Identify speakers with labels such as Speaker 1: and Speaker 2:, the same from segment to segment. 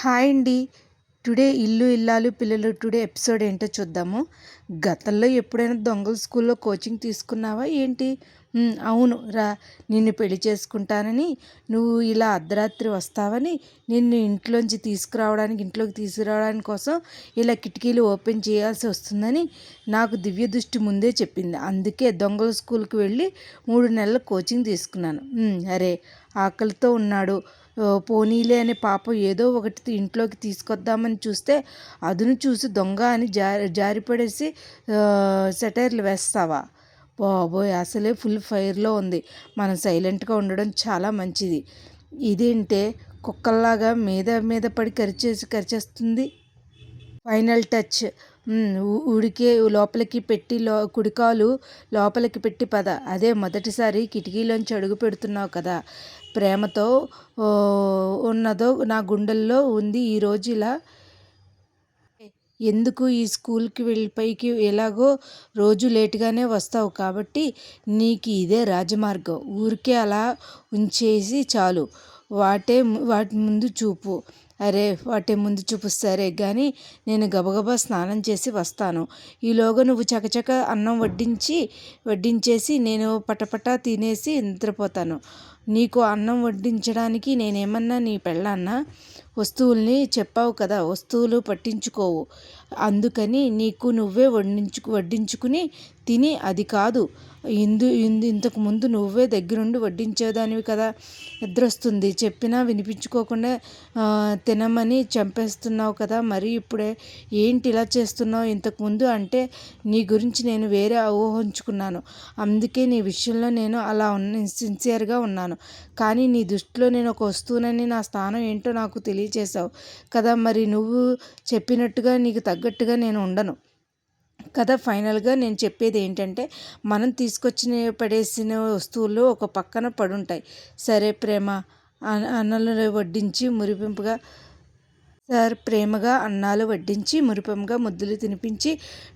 Speaker 1: Hi అండి. Today ఇల్లు ఇల్లాలు పిల్లలు టుడే ఎపిసోడ్ ఏంటో చూద్దాము. గతంలో ఎప్పుడైనా దొంగల స్కూల్లో కోచింగ్ తీసుకున్నావా ఏంటి? అవును రా. నిన్ను పెళ్ళి చేసుకుంటానని నువ్వు ఇలా అర్ధరాత్రి వస్తావని నిన్ను ఇంట్లోంచి తీసుకురావడానికి ఇంట్లోకి తీసుకురావడానికి కోసం ఇలా కిటికీలు ఓపెన్ చేయాల్సి వస్తుందని నాకు దివ్య దృష్టి ముందే చెప్పింది. అందుకే దొంగల స్కూల్కి వెళ్ళి మూడు నెలల కోచింగ్ తీసుకున్నాను. అరే ఆకలితో ఉన్నాడు. పోనీలే అనే పాపం ఏదో ఒకటి ఇంట్లోకి తీసుకొద్దామని చూస్తే అదును చూసి దొంగ అని జారి జారిపడేసి సెటైర్లు వేస్తావా? బాబోయ్ అసలే ఫుల్ ఫైర్లో ఉంది. మనం సైలెంట్గా ఉండడం చాలా మంచిది. ఇదేంటే కుక్కల్లాగా మీద మీద పడి కరిచేసి కరిచేస్తుంది? Final touch. ఉడికే లోపలికి పెట్టి లో కుడికాలు లోపలికి పెట్టి పద. అదే మొదటిసారి కిటికీలోంచి అడుగు పెడుతున్నావు కదా. ప్రేమతో ఉన్నదో నా గుండెల్లో ఉంది ఈరోజు ఇలా. ఎందుకు ఈ స్కూల్కి వెళ్ళి పైకి ఎలాగో రోజు లేటుగానే వస్తావు కాబట్టి నీకు ఇదే రాజమార్గం. ఊరికే అలా ఉంచేసి చాలు. వాటే వాటి ముందు చూపు. అరే వాటి ముందు చూపిస్తారే కానీ నేను గబగబా స్నానం చేసి వస్తాను. ఈలోగా నువ్వు చకచక అన్నం వడ్డించి వడ్డించేసి నేను పటపట తినేసి నిద్రపోతాను. నీకు అన్నం వడ్డించడానికి నేనేమన్నా నీ పెళ్ళాన్నా వస్తువుల్ని చెప్పావు కదా వస్తువులు పట్టించుకోవు. అందుకని నీకు నువ్వే వడ్డించుకు వడ్డించుకుని తిని అది కాదు. ఇందు ఇందు ఇంతకు ముందు నువ్వే దగ్గరుండి వడ్డించేదానివి కదా నిద్రొస్తుంది. చెప్పినా వినిపించుకోకుండా తినమని చంపేస్తున్నావు కదా మరి ఇప్పుడే ఏంటి ఇలా చేస్తున్నావు ఇంతకుముందు అంటే నీ గురించి నేను వేరే ఊహించుకున్నాను. అందుకే నీ విషయంలో నేను అలా ఉన్న సిన్సియర్గా ఉన్నాను. కానీ నీ దృష్టిలో నేను ఒక వస్తువునని నా స్థానం ఏంటో నాకు తెలియదు తెలియచేశావు కదా మరి నువ్వు చెప్పినట్టుగా నీకు తగ్గట్టుగా నేను ఉండను. కదా ఫైనల్గా నేను చెప్పేది ఏంటంటే మనం తీసుకొచ్చిన పడేసిన వస్తువులు ఒక పక్కన పడుంటాయి. సరే ప్రేమ అన్నలు వడ్డించి మురిపింపుగా సార్ ప్రేమగా అన్నాలు వడ్డించి మురిపంగా ముద్దులు తినిపించి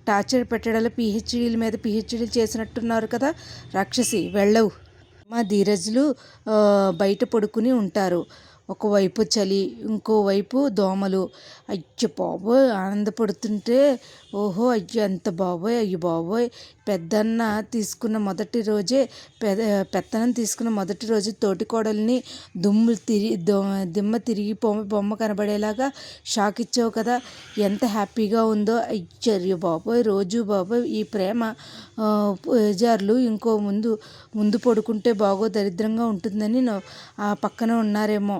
Speaker 1: టార్చర్ పెట్టడాలు పిహెచ్డీల మీద పిహెచ్డీలు చేసినట్టున్నారు కదా రాక్షసి వెళ్ళవు. మా ధీరజులు బయట పడుకుని ఉంటారు. ఒకవైపు చలి ఇంకోవైపు దోమలు. అయ్యో బాబోయ్! ఆనందపడుతుంటే ఓహో అయ్యో ఎంత బాబోయ్ అయ్యో బాబోయ్! పెద్దన్న తీసుకున్న మొదటి రోజే పెద పెత్తనం తీసుకున్న మొదటి రోజు తోటికోడల్ని దుమ్ములు దుమ్ము తిరిగి దిమ్మ తిరిగి బొమ్మ కనబడేలాగా షాక్ ఇచ్చావు కదా! ఎంత హ్యాపీగా ఉందో! అయ్యో బాబోయ్! రోజు బాబోయ్! ఈ ప్రేమ పూజారులు ఇంకో ముందు ముందు పడుకుంటే బాగో దరిద్రంగా ఉంటుందని ఆ పక్కన ఉన్నారేమో.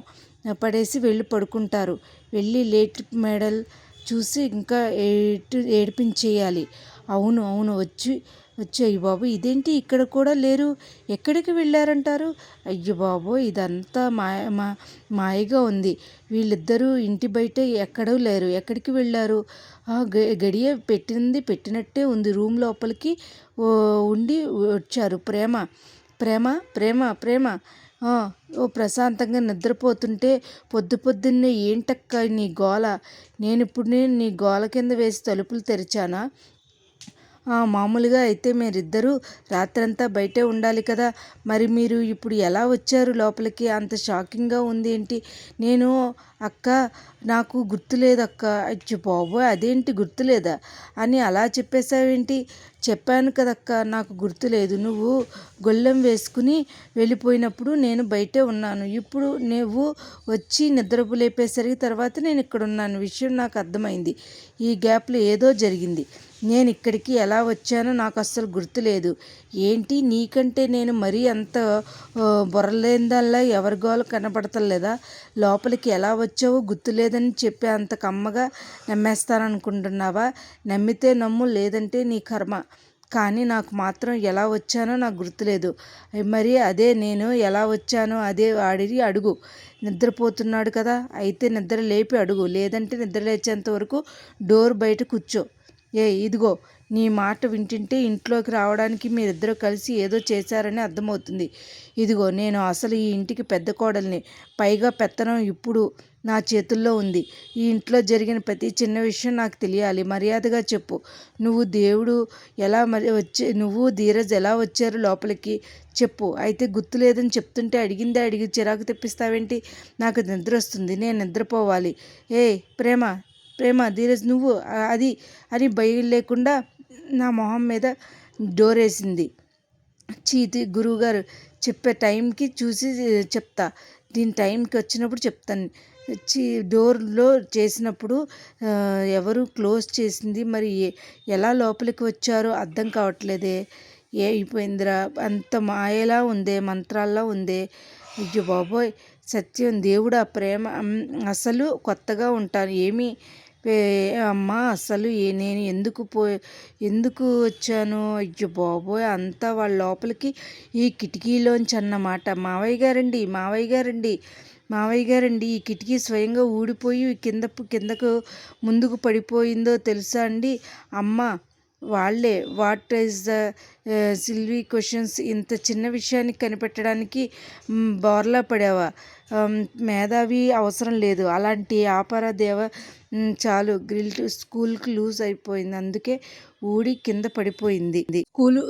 Speaker 1: పడేసి వెళ్ళి పడుకుంటారు. వెళ్ళి లేట్ మెడల్ చూసి ఇంకా ఏటు ఏడిపించేయాలి. అవును అవును వచ్చి వచ్చాయి బాబు. ఇదేంటి ఇక్కడ కూడా లేరు? ఎక్కడికి వెళ్ళారంటారు? అయ్యో బాబు ఇదంతా మాయ మా మాయగా ఉంది. వీళ్ళిద్దరూ ఇంటి బయట ఎక్కడూ లేరు. ఎక్కడికి వెళ్ళారు? గడియ పెట్టింది పెట్టినట్టే ఉంది. రూమ్ లోపలికి ఉండి వచ్చారు. ప్రేమ ప్రేమ ప్రేమ ప్రేమ. ఓ ప్రశాంతంగా నిద్రపోతుంటే పొద్దు పొద్దున్నే ఏంటక్క నీ గోల? నేను ఇప్పుడు నేను నీ గోల కింద వేసి తలుపులు తెరిచానా? మామూలుగా అయితే మీరిద్దరూ రాత్రంతా బయటే ఉండాలి కదా. మరి మీరు ఇప్పుడు ఎలా వచ్చారు లోపలికి? అంత షాకింగ్గా ఉంది ఏంటి? నేను అక్క నాకు గుర్తులేదక్క. అచ్చు బాబోయ్ అదేంటి గుర్తులేదా? అని అలా చెప్పేశావేంటి? చెప్పాను కదక్క నాకు గుర్తులేదు. నువ్వు గొల్లెం వేసుకుని వెళ్ళిపోయినప్పుడు నేను బయటే ఉన్నాను. ఇప్పుడు నువ్వు వచ్చి నిద్రపు లేపేసరికి తర్వాత నేను ఇక్కడ ఉన్నాను విషయం నాకు అర్థమైంది. ఈ గ్యాప్లో ఏదో జరిగింది. నేను ఇక్కడికి ఎలా వచ్చానో నాకు అస్సలు గుర్తులేదు ఏంటి? నీకంటే నేను మరీ అంత బుర్రలేనిదల్లా ఎవరి గోల కనపడతలేదా లోపలికి ఎలా వచ్చావో గుర్తులేదని చెప్పి అంత కమ్మగా నమ్మేస్తాననుకుంటున్నావా? నమ్మితే నమ్ము లేదంటే నీ కర్మ. కానీ నాకు మాత్రం ఎలా వచ్చానో నాకు గుర్తులేదు మరి అదే నేను ఎలా వచ్చానో అదే వాడిని అడుగు. నిద్రపోతున్నాడు కదా అయితే నిద్ర లేపి అడుగు. లేదంటే నిద్ర లేచేంత వరకు డోర్ బయట కూర్చో. ఏ ఇదిగో నీ మాట వింటుంటే ఇంట్లోకి రావడానికి మీరిద్దరూ కలిసి ఏదో చేశారని అర్థమవుతుంది. ఇదిగో నేను అసలు ఈ ఇంటికి పెద్ద కోడల్ని పైగా పెత్తనం ఇప్పుడు నా చేతుల్లో ఉంది. ఈ ఇంట్లో జరిగిన ప్రతి చిన్న విషయం నాకు తెలియాలి. మర్యాదగా చెప్పు. నువ్వు దేవుడు ఎలా మరి వచ్చే నువ్వు ధీరజ్ ఎలా వచ్చారు లోపలికి? చెప్పు. అయితే గుర్తు లేదని చెప్తుంటే అడిగిందే అడిగి చిరాకు తెప్పిస్తావేంటి? నాకు నిద్ర వస్తుంది నేను నిద్రపోవాలి. ఏ ప్రేమ ప్రేమ ధీరజ్ నువ్వు అది అని భయం లేకుండా నా మొహం మీద డోరేసింది. చీతి గురువుగారు చెప్పే టైంకి చూసి చెప్తా. దీని టైంకి వచ్చినప్పుడు చెప్తాను. చీ డోర్లో చేసినప్పుడు ఎవరు క్లోజ్ చేసింది మరి ఎలా లోపలికి వచ్చారో అర్థం కావట్లేదే. ఏ అయిపోయిందిరా అంత మాయలా ఉందే మంత్రాల్లో ఉందే. అయ్యో బాబోయ్ సత్యం దేవుడు ఆ ప్రేమ అసలు కొత్తగా ఉంటాను. ఏమీ అమ్మ అసలు నేను ఎందుకు పో ఎందుకు వచ్చాను? అయ్యో బాబోయ్ అంతా వాళ్ళ లోపలికి ఈ కిటికీలోంచి అన్నమాట. మావయ్య గారండి మావయ్య గారండి మావయ్య గారండి ఈ కిటికీ స్వయంగా ఊడిపోయి కింద కిందకు ముందుకు పడిపోయిందో తెలుసా అండి? అమ్మ వాళ్ళే what is the silly questions ఇంత చిన్న విషయానికి కనిపెట్టడానికి బోర్లా పడావా? మేధావి అవసరం లేదు. అలాంటి ఆపర దేవ చాలు. గ్రిల్ స్కూల్కి లూజ్ అయిపోయింది. అందుకే ఊడి కింద పడిపోయింది. స్కూలు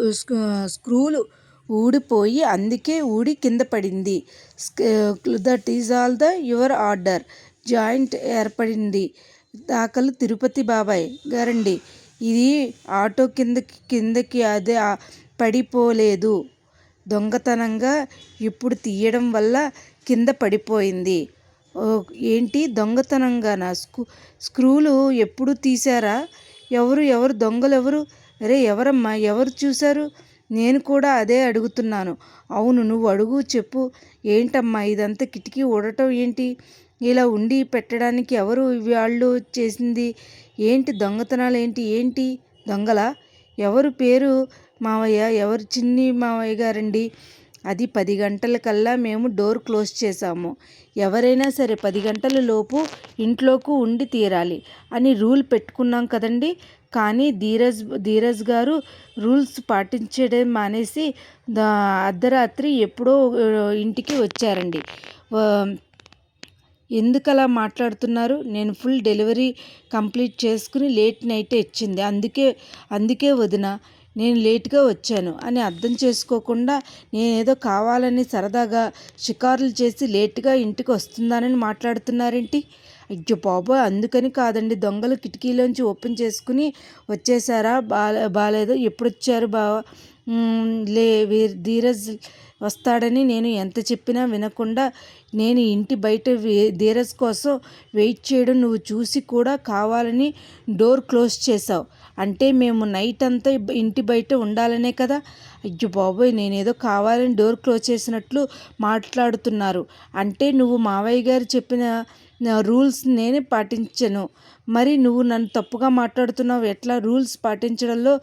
Speaker 1: స్క్రూలు ఊడిపోయి అందుకే ఊడి కింద పడింది. That is all the your order. Joint ఏర్పడింది. దాఖలు తిరుపతి బాబాయ్ గారండి. ఇది ఆటో కిందకి కిందకి అదే పడిపోలేదు. దొంగతనంగా ఇప్పుడు తీయడం వల్ల కింద పడిపోయింది. ఏంటి దొంగతనంగానా స్క్రూ స్క్రూలు ఎప్పుడు తీశారా? ఎవరు ఎవరు దొంగలు ఎవరు అరే ఎవరమ్మా ఎవరు చూశారు? నేను కూడా అదే అడుగుతున్నాను. అవును నువ్వు అడుగు చెప్పు. ఏంటమ్మా ఇదంతా కిటికీ ఊడటం ఏంటి? ఇలా ఉండి పెట్టడానికి ఎవరు వాళ్ళు చేసింది? ఏంటి దొంగతనాలు ఏంటి ఏంటి? దొంగల? ఎవరు పేరు? మావయ్య ఎవరు చిన్ని మావయ్య గారండి? అది పది గంటల కల్లా మేము డోర్ క్లోజ్ చేశాము. ఎవరైనా సరే పది గంటల లోపు ఇంట్లోకి ఉండి తీరాలి అని రూల్ పెట్టుకున్నాం కదండి. కానీ ధీరజ్ ధీరజ్ గారు రూల్స్ పాటించడం మానేసి అర్ధరాత్రి ఎప్పుడో ఇంటికి వచ్చారండి. ఎందుకలా మాట్లాడుతున్నారు? నేను ఫుల్ డెలివరీ కంప్లీట్ చేసుకుని లేట్ నైట్ ఇచ్చింది. అందుకే అందుకే వదిన నేను లేట్గా వచ్చాను అని అర్థం చేసుకోకుండా నేనేదో కావాలని సరదాగా షికారులు చేసి లేట్గా ఇంటికి వస్తుందానని మాట్లాడుతున్నారేంటి? అయ్యో బాబోయ్! అందుకని కాదండి. దొంగలు కిటికీలోంచి ఓపెన్ చేసుకుని వచ్చేసారా? బాలే బాగాలేదు ఎప్పుడు వచ్చారు బావా? లే ధీరజ్ వస్తాడని నేను ఎంత చెప్పినా వినకుండా నేను ఇంటి బయట ధీరజ్ కోసం వెయిట్ చేయడం నువ్వు చూసి కూడా కావాలని డోర్ క్లోజ్ చేసావు అంటే మేము నైట్ అంతా ఇంటి బయట ఉండాలనే కదా? అయ్యో బాబోయ్ నేనేదో కావాలని డోర్ క్లోజ్ చేసినట్లు మాట్లాడుతున్నారు. అంటే నువ్వు మావయ్య గారు చెప్పిన రూల్స్ నేనే పాటించను. మరి నువ్వు నన్ను తప్పుగా మాట్లాడుతున్నావు. ఎట్లా రూల్స్ పాటించడంలో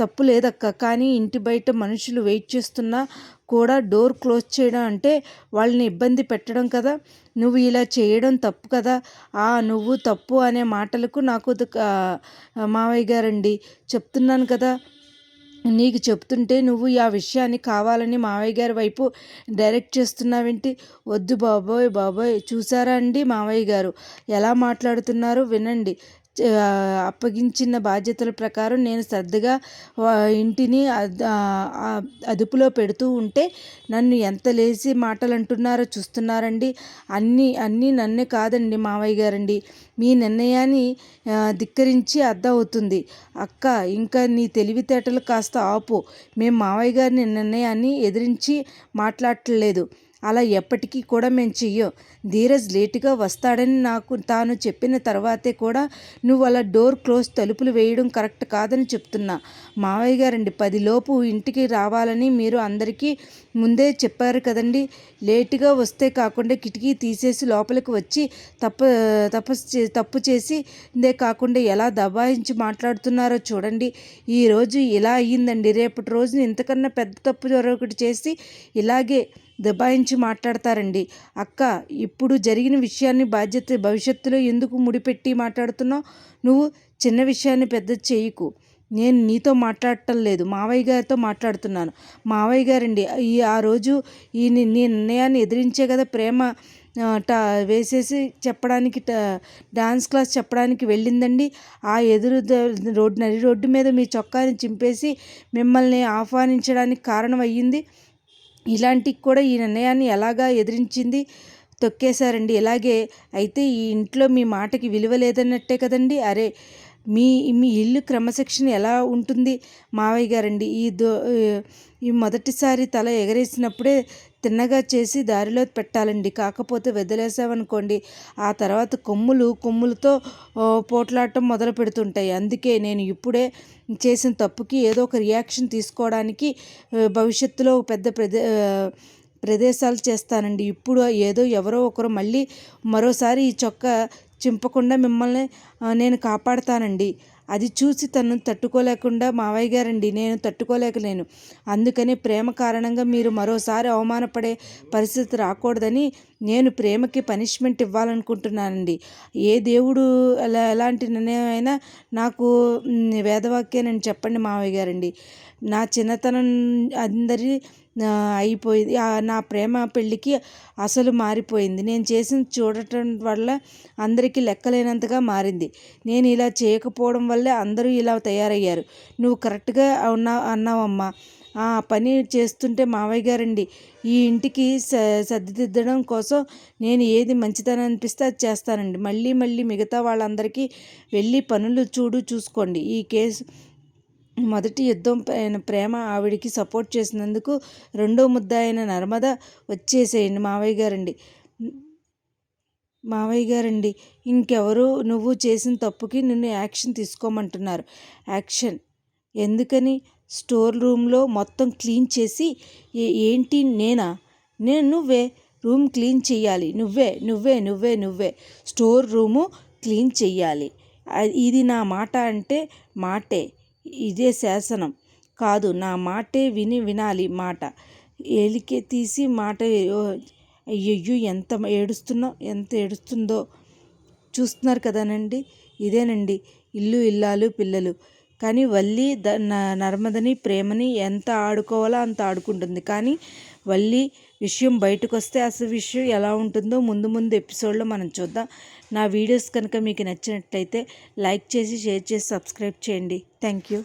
Speaker 1: తప్పు లేదక్క. కానీ ఇంటి బయట మనుషులు వెయిట్ చేస్తున్నా కూడా డోర్ క్లోజ్ చేయడం అంటే వాళ్ళని ఇబ్బంది పెట్టడం కదా. నువ్వు ఇలా చేయడం తప్పు కదా. ఆ నువ్వు తప్పు అనే మాటలకు నాకు మావయ్య గారండి చెప్తున్నాను కదా. నీకు చెప్తుంటే నువ్వు ఆ విషయాన్ని కావాలని మావయ్య గారి వైపు డైరెక్ట్ చేస్తున్నావేంటి? వద్దు బాబోయ్ బాబోయ్. చూసారా అండి మావయ్య గారు? ఎలా మాట్లాడుతున్నారో? వినండి. అప్పగించిన బాధ్యతల ప్రకారం నేను శ్రద్ధగా ఇంటిని అదుపులో పెడుతూ ఉంటే నన్ను ఎంత లేసి మాటలు అంటున్నారో చూస్తున్నారండి. అన్నీ అన్నీ నన్నే కాదండి మావయ్య గారండి. మీ నిర్ణయాన్ని ధిక్కరించి అర్థం అవుతుంది అక్క ఇంకా నీ తెలివితేటలు కాస్త ఆపు. మేము మావయ్య గారిని నిర్ణయాన్ని ఎదిరించి మాట్లాడట్లేదు. అలా ఎప్పటికీ కూడా మేము చెయ్యం. ధీరజ్ లేటుగా వస్తాడని నాకు తాను చెప్పిన తర్వాతే కూడా నువ్వు అలా డోర్ క్లోజ్ తలుపులు వేయడం కరెక్ట్ కాదని చెప్తున్నా. మావయ్య గారండి పదిలోపు ఇంటికి రావాలని మీరు అందరికీ ముందే చెప్పారు కదండి లేటుగా వస్తే కాకుండా కిటికీ తీసేసి లోపలికి వచ్చి తప్పు తప్పు తప్పు చేసి ఇదే కాకుండా ఎలా దబాయించి మాట్లాడుతున్నారో చూడండి. ఈరోజు ఇలా అయ్యిందండి. రేపటి రోజున ఇంతకన్నా పెద్ద తప్పు ఒకటి చేసి ఇలాగే దబాయించి మాట్లాడతారండి. అక్క ఇప్పుడు జరిగిన విషయాన్ని బాధ్యత భవిష్యత్తులో ఎందుకు ముడిపెట్టి మాట్లాడుతున్నావు? నువ్వు చిన్న విషయాన్ని పెద్ద చేయకు. నేను నీతో మాట్లాడటం లేదు. మావయ్య గారితో మాట్లాడుతున్నాను. మావయ్య గారండి ఈ ఆ రోజు ఈ నీ నిర్ణయాన్ని ఎదిరించే కదా ప్రేమ టా వేసేసి చెప్పడానికి డాన్స్ క్లాస్ చెప్పడానికి వెళ్ళిందండి. ఆ ఎదురు రోడ్డు నడి రోడ్డు మీద మీ చొక్కాని చింపేసి మిమ్మల్ని ఆహ్వానించడానికి కారణం అయ్యింది ఇలాంటి కూడా ఈ నిర్ణయాన్ని ఎలాగా ఎదిరించింది? తొక్కేశారండి. ఇలాగే అయితే ఈ ఇంట్లో మీ మాటకి విలువ లేదన్నట్టే కదండి. అరే మీ మీ ఇల్లు క్రమశిక్షణ ఎలా ఉంటుంది? మావయ్య గారండి ఈ దో ఈ మొదటిసారి తల ఎగరేసినప్పుడే తిన్నగా చేసి దారిలో పెట్టాలండి. కాకపోతే వదిలేసామనుకోండి ఆ తర్వాత కొమ్ములు కొమ్ములతో పోట్లాడటం మొదలు పెడుతుంటాయి. అందుకే నేను ఇప్పుడే చేసిన తప్పుకి ఏదో ఒక రియాక్షన్ తీసుకోవడానికి భవిష్యత్తులో పెద్ద ప్రదే ప్రదేశాలు చేస్తానండి. ఇప్పుడు ఏదో ఎవరో ఒకరు మళ్ళీ మరోసారి ఈ చొక్కా చింపకుండా మిమ్మల్ని నేను కాపాడతానండి. అది చూసి తను తట్టుకోలేకుండా మావయ్య గారండి నేను తట్టుకోలేకలేను. అందుకని ప్రేమ కారణంగా మీరు మరోసారి అవమానపడే పరిస్థితి రాకూడదని నేను ప్రేమకి పనిష్మెంట్ ఇవ్వాలనుకుంటున్నానండి. ఏ దేవుడు ఎలా ఎలాంటి నిర్ణయం అయినా నాకు వేదవాక్యాన్ని చెప్పండి మావయ్య గారండి. నా చిన్నతనం అందరి అయిపోయింది. నా ప్రేమ పెళ్ళికి అసలు మారిపోయింది. నేను చేసిన చూడటం వల్ల అందరికీ లెక్కలేనంతగా మారింది. నేను ఇలా చేయకపోవడం వల్లే అందరూ ఇలా తయారయ్యారు. నువ్వు కరెక్ట్గా ఉన్నా అన్నావమ్మా. ఆ పని చేస్తుంటే మావయ్య గారండి ఈ ఇంటికి స సర్దిదిద్దడం కోసం నేను ఏది మంచిదని అనిపిస్తే అది చేస్తానండి. మళ్ళీ మళ్ళీ మిగతా వాళ్ళందరికీ వెళ్ళి పనులు చూడు చూసుకోండి. ఈ కేసు మొదటి యుద్ధం పైన ప్రేమ ఆవిడికి సపోర్ట్ చేసినందుకు రెండో ముద్ద అయిన నర్మద వచ్చేసేయండి మావయ్య గారండి. మావయ్య గారండి ఇంకెవరు నువ్వు చేసిన తప్పుకి నిన్ను యాక్షన్ తీసుకోమంటున్నారు. యాక్షన్ ఎందుకని? స్టోర్ రూమ్లో మొత్తం క్లీన్ చేసి ఏంటి నేనా? నేను నువ్వే రూమ్ క్లీన్ చేయాలి. నువ్వే నువ్వే నువ్వే నువ్వే. స్టోర్ రూము క్లీన్ చెయ్యాలి ఇది నా మాట అంటే మాటే. ఇదే శాసనం. కాదు నా మాటే విని వినాలి మాట. ఏలికే తీసి మాట అయ్యయ్యో ఎంత ఏడుస్తున్నా ఎంత ఏడుస్తుందో. చూస్తున్నారు కదానండి? ఇదేనండి. ఇల్లు ఇల్లాలు పిల్లలు. కానీ వల్లి ద నర్మదని ప్రేమని ఎంత ఆడుకోవాలో అంత ఆడుకుంటుంది. కానీ వల్లి విషయం బయటకు వస్తే అసలు విషయం ఎలా ఉంటుందో ముందు ముందు ఎపిసోడ్లో మనం చూద్దాం. నా వీడియోస్ కనుక మీకు నచ్చినట్లయితే లైక్ చేసి షేర్ చేసి సబ్స్క్రైబ్ చేయండి. Thank you